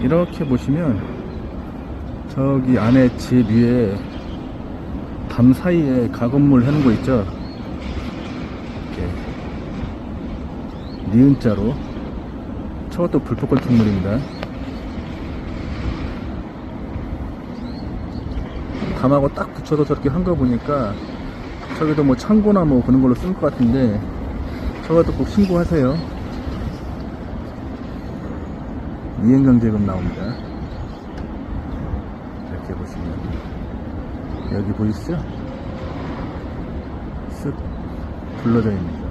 이렇게 보시면 저기 안에 집 위에 담 사이에 가건물 해놓은 거 있죠? 이렇게 니은자로 저것도 불꽃 건물입니다. 담하고 딱 붙여서 저렇게 한 거 보니까 저기도 뭐 창고나 뭐 그런 걸로 쓸것 같은데 저것도 꼭 신고하세요. 이행강제금 나옵니다. 이렇게 보시면 여기 보이시죠? 쓱 불러져 있는 거.